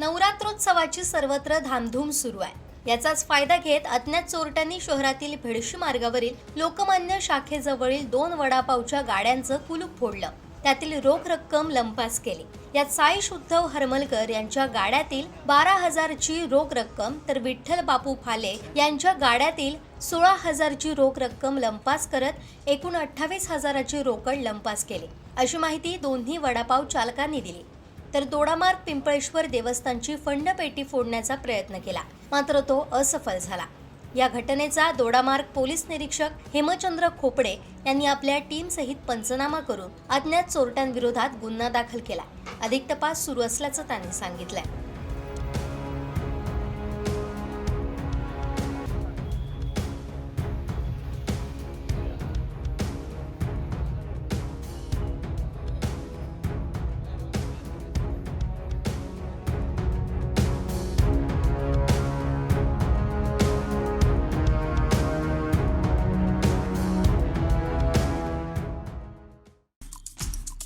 नवरात्रोत्सवाची सर्वत्र धामधूम सुरू आहे. याचाच फायदा घेत अज्ञात चोरट्यांनी शहरातील भेडशी मार्गावरील लोकमान्य शाखेजवळील दोन वडापावच्या गाड्यांचं कुलूप फोडलं. त्यातील रोख रक्कम लंपास केली. यात साईश उद्धव हरमलकर यांच्या गाड्यातील बारा हजारची रोख रक्कम तर विठ्ठल बापू फाले यांच्या गाड्यातील सोळा हजारची रोख रक्कम लंपास करत एकूण अठ्ठावीस हजाराची रोकड लंपास केली. अशी माहिती दोन्ही वडापाव चालकांनी दिली. तर दोडामार्ग पिंपळेश्वर देवस्थानची फंडपेटी फोडण्याचा प्रयत्न केला. मात्र तो असफल झाला. या घटनेचा दोडामार्ग पोलीस निरीक्षक हेमचंद्र खोपडे यांनी आपल्या टीम सहित पंचनामा करून अज्ञात चोरट्यांविरोधात गुन्हा दाखल केला. अधिक तपास सुरू असल्याचं त्यांनी सांगितलंय.